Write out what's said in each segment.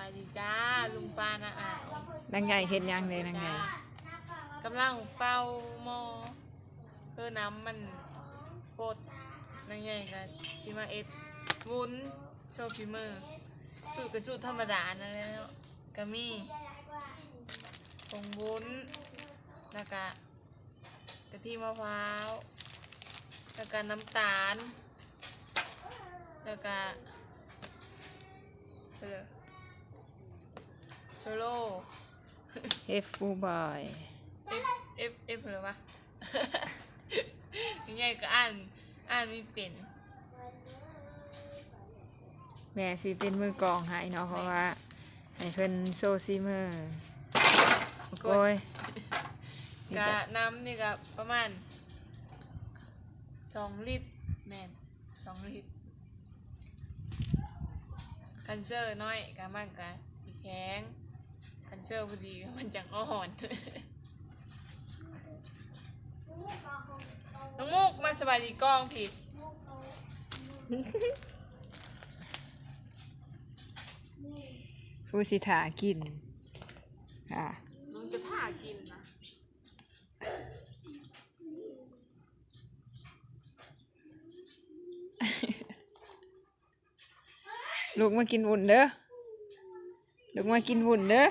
บายดีจ้าลุงปานะอะนางใหญ่เห็นยังเลยนางใหญ่กำลังเฝ้าหมอเพื่อน้ำมันโฟดนางใหญ่กับชิมาเอ็ดวุ้นโชว์ฝีมือสูตรกับสูตรธรรมดานั่นแหละเนาะก็มีผงวุ้นแล้วก็กะทิมะพร้าวแล้วก็น้ำตาลแล้วก็เออ โซโล่เอฟฟูบอยเอฟเอฟเอฟหรือวะ ยังไงก็อ่านอ่านไม่เป็น แม่สิเป็นมือกลองให้เนาะเพราะว่าให้เพิ่นโซซีเมอร์โอ้ยกะน้ำนี่ก็ประมาณสองลิตรแม่นสองลิตรคันเซอร์น้อยกะมันกะสีแข็ง คันเซอร์พอดีมันจังอ่อนน้องมุกมันสบายดีกล้องผิดฟูสิถากินค่ะน้องจะผ่ากินนะลูกมากินวุ่นเด้อลูกมากินวุ่นเด้อ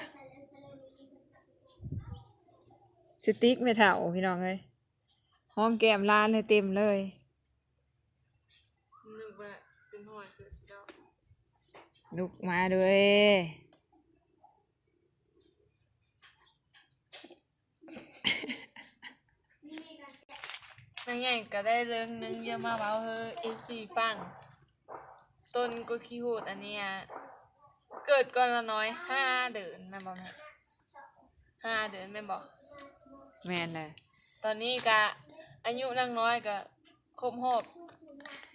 สติ๊กไม่เท่าพี่น้องเลยห้องแก้มร้านเลยเต็มเลยนึกว่าเป็นหอยเสือสีดาวลูกมาด้วยนางใหญ่ก็ได้เรื่องหนึงเยอะมาเบาเฮอเอฟซีฟังต้นก็ขี้หูดอันเนี้ยเกิดก่อนละน้อยห้าเดือนแม่นบอกแม่ห้าเดือนแม่นบอก แม่นเลยตอนนี้ก็อายุนางน้อยก็ครบรอบ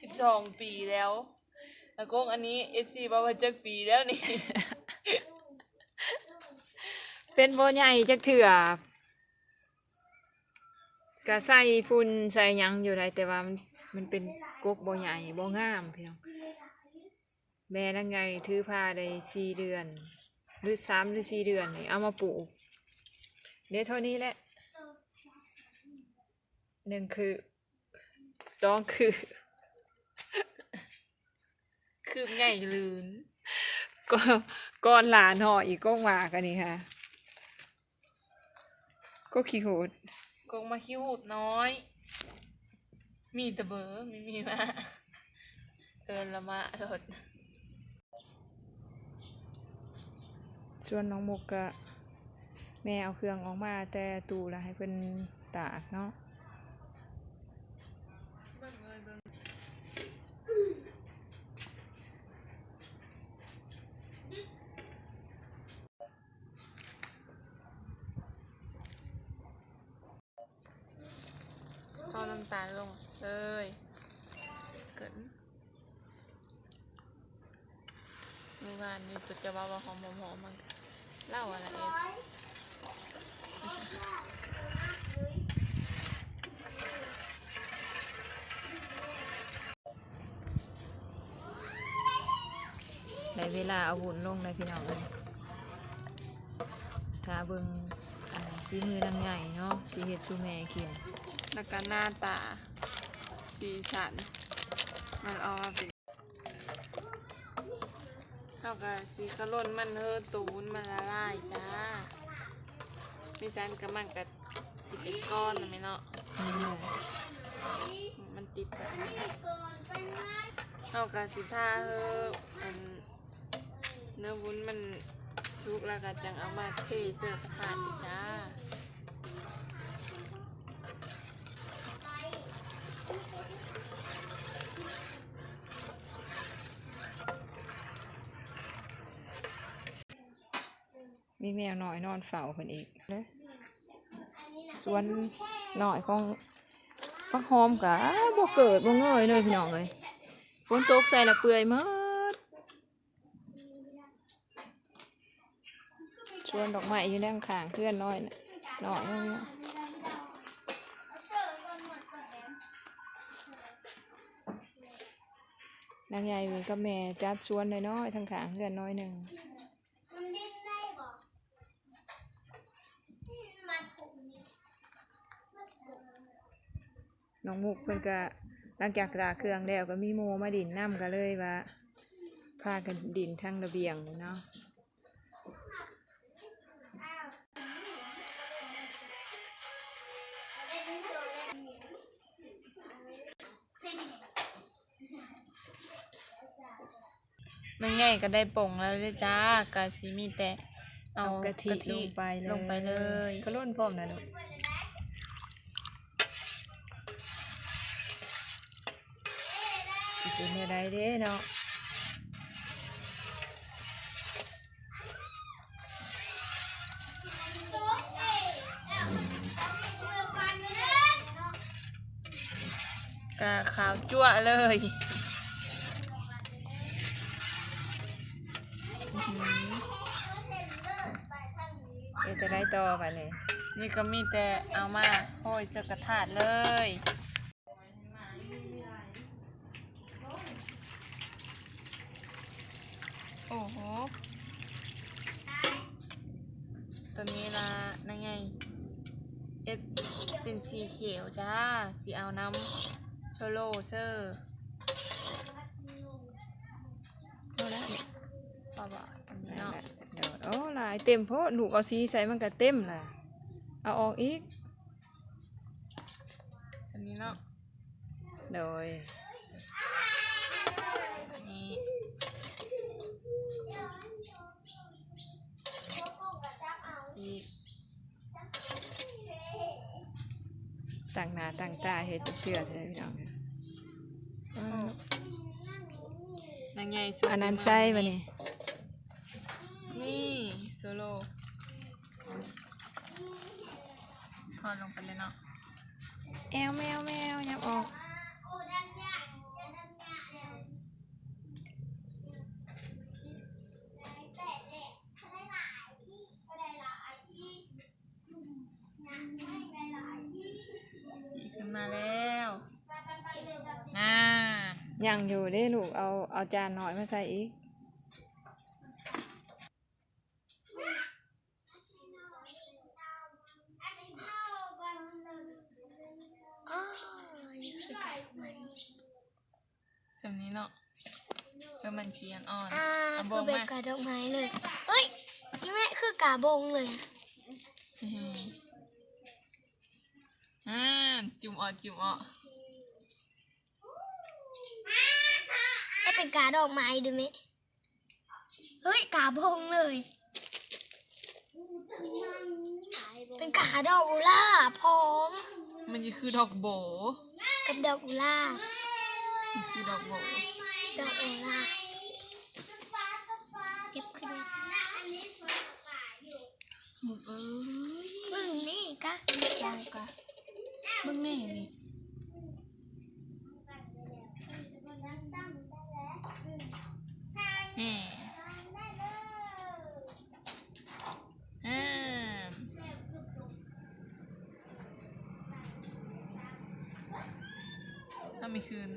สิบสองปีแล้วแล้วก็อันนี้เอฟซีบอกว่าจักปีแล้วนี่ เป็นโบใหญ่จักเถื่อก็ใส่ฝุ่นใส่หยังอยู่ไรแต่ว่ามันมันเป็นกกโบใหญ่โบงามพี่น้องแม่นั่งไงถือผ้าได้สี่เดือน หรือสามหรือสี่เดือนนี่เอามาปลูกเดี๋ยวเท่านี้แหละ หนึ่งคือสองคือ คืบใหญ่ลืนก็ก้อนหลานห่ออีกก็มากันนี่ค่ะ ก็ขี้โหดกงมาขี้หูดน้อย มีแตะเบอไม่มีมาเอินละมาโดดส่วนน้องมุกก็แม่เอาเครื่องออกมาแต่ตู้ละให้เพิ่นตากเนาะ เอาน้ำตาลลงเลยเกินเมื่อวานนี้ตัวจะว่าว่าหอมหอมหอมมันเล่าอะไรเอ็ดได้เวลาเอาหุ่นลงเลยพี่น้องเลยถ้าเบิ่งสีมือนางใหญ่เนาะสีเฮ็ดซูแม่กินแล้วก็หน้าตาสีสัน มันออกมาเป็นเท่ากับสีกระล่นมันเฮอตูนมันละลายจ้ามีสันกับมันกับสิเป็นก้อนนะไหมเนาะมันติดแบบนี้เท่ากับสิท่าเฮออันเนื้อวุ้นมันชุกแล้วก็จังเอามาเทเสื้อกระทานจ้า มีแมวน้อยนอนเฝ้าเพิ่นอีกเด้อส่วนน้อยของปักหอมกะบ่เกิดบ่เงยเลยพี่น้องเลยฝนตกใส่ละเปื่อยหมดชวนดอกไม้อยู่แนข้างเพื่อนน้อยน่ะน้อยนึงน่ะนางใหญ่กับแม่จัดชวนน้อยๆทางข้างเพื่อนน้อยหนึ่ง น้องมุกเพิ่นก็หลังจากตากเครื่องแล้วก็มีโมมาดินน้ำก็เลยว่าพากันดินทั้งระเบียงเนาะมันง่ายก็ได้ป่งแล้วเลยจ้ากะสิมีแต่เอาเอากะทิลงไปเลยลงไปเลย ก็ล้นพร้อมนะลูกสิ เป็นอะไรเด้เนาะกะขาวจั่วเลยอื้อหือเดี๋ยวจะได้ต่อไปเลยนี่ก็มีแต่เอามาโห้อยเจอกระถาดเลย อ้โหตัวนี้ละนั่นไงเอสเป็นสีเขียวจ้าสีเอาน้ำโชโลเซอร์โอ้แล้วป่าวๆสำนี้นั่นเนาะแหละเดี๋ยวโอ้หลายเต็มโพดลูกเอาสีใส่มันก็เต็มล่ะ เอาออกอีกสำนี้เนาะโดย อันนี้ อีก ตั้งหน้าตั้งตาเฮ็ดเชื่อเถอะพี่น้องเออนั่นไงโซอันนั้นใส่บ่นี่นี่โซโล่ทอดลงไปเลยเนาะแอวแมวแมวยับออก มาแล้วน่ายังอยู่เด้ลูกเอาเอาจานหน่อยมาใส่อีก สำนี้เนาะเออมันเชียนอ่อนอ่าเอาโบคืองเป็นมากาดอกไม้เลย เฮ้ยอีแม่คือกาบงเลย อืมอ่าจุ่มอ่อนจุ่มอ่อนไอ้เป็นกาดอกไม้ดูไหมเฮ้ยกาบงเลย เป็นกาดอกอุล่าพร้อมมันจะคือดอกโบกับดอกอุล่ามันคือดอกโบดอกอุล่าเจ็บขึ้นเลยหมุกเอ้ยมึงนี่กะจ้างกะ เบิ่งแน่นี่แหมอ่าถ้าไม่คืน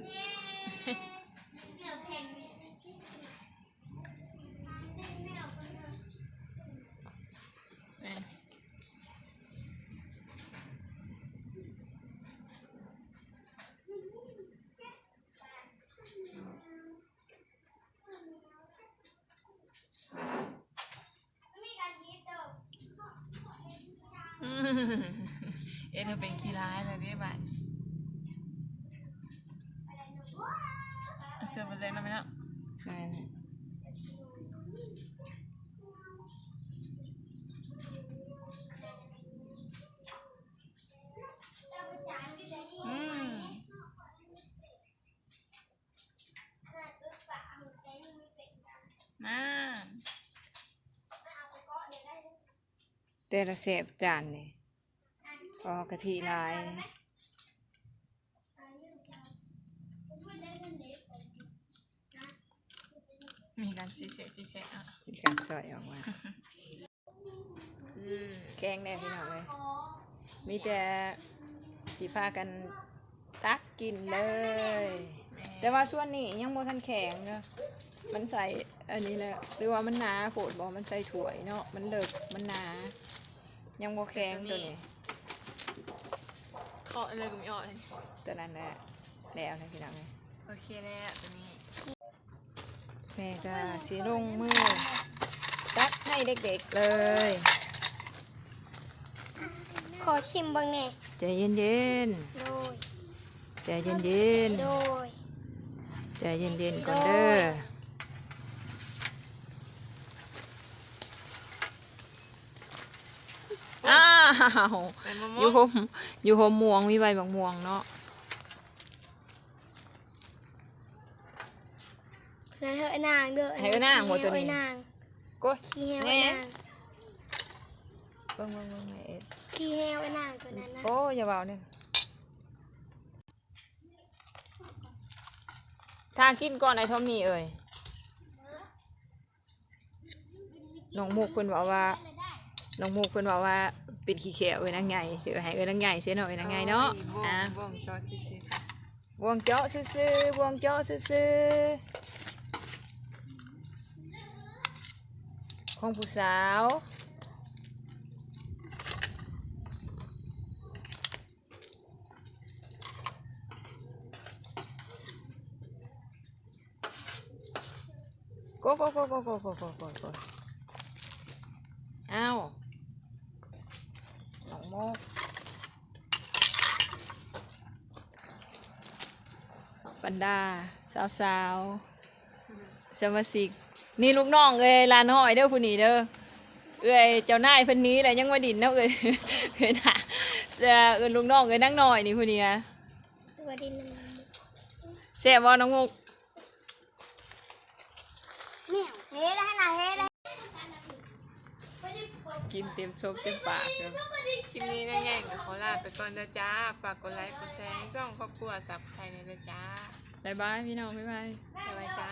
เอ็นเธอเป็นขี้ร้ายเลยเนี่ยบัดเอาเสื้อไปเลยนะไหมเนาะใช่นะอืมมาแต่ละแสบจานนี่พ อกะทิลาย มีการซีเซซีเซอะมีการสอยออกมาอืมแกงแน่พี่น้องเลย มีแต่สีฟ้ากันตักกินเลย แต่ว่าส่วนนี้ยังบ่ทันแข็งเนาะมันใส่อันนี้แหละหรือว่ามันหนาโผดบอกมันใส่ถ้วยเนาะมันเลิกมันหนา ยังบ่แข็งตัวนี้ ขออะไรก็ไม่ออกเลยตัวนั้นแหละแล้วนะพี่น้องเอ้ยโอเคแล้วตัวนี้แม่ก็สีลงมือตักให้เด็กๆเลย ขอชิมบ้างแน่ใจเย็นโดยๆใจเย็นโดย ๆใจเย็นๆก่อนเด้ออ้าวเป็นมะอม่วยู่งโฮมอยู่โฮมม่วงมีใบบางม่วงเนาะนั่นเถอะนางเด้อให้เอ้นางบ่ตัวนี้ขี้เหี่ยเอ้นางก้ย ขี้เหี่ยวแหไอ้น่ นางเบิ่งเบิ่งเบิ่งแม่เอ็ดขี้เหี่ยวไอ้นางตัวนั้นนะโอ้อย่าเบาเนี่ยทางกินก่อนไอ้ทอมมี่เอ่ยน้องมุกเพิ่นบอกว่าน้องมุกเพิ่นบอกว่า เป็นขี้แขวเอ้ยนางไงเสือให้เอ้ยนางไงเสียเนาะเอ้ยนางไงเนาะบ่วงอะบ่วงจอซิซิบวงเจาะซื่อๆบวงเจาะซื่อๆของผู้สาวโกโกโกโกโกโกโกโกโกอ้าวน้องโมก บรร ดา สาวสาวสมาชิกนี่ลูกน้องเอ้ยลานห้อยเด้อผู้นี้เด้อเอ้ยเจ้านายเพิ่นนี้แหละยังมาดินเนาะเอ้ยเอ้ยน่ะเอเอ้ยลูกน้องเอ้ยนั่งหน้อยนี่ผู้นี้อะตัวดินแซ่บบ่น้องมุกแมวเฮ้ได้นะเฮ้ได้กินเต็มชมเต็มปากเด้อคลิปนี้นะใหญ่กับขอลาไปก่อนนะจ้าฝากกดไลค์กดแชร์ช่องครอบครัวสับไทยในนะจ้า บ๊ายบายพี่น้องบ๊ายบายบายบายจ้า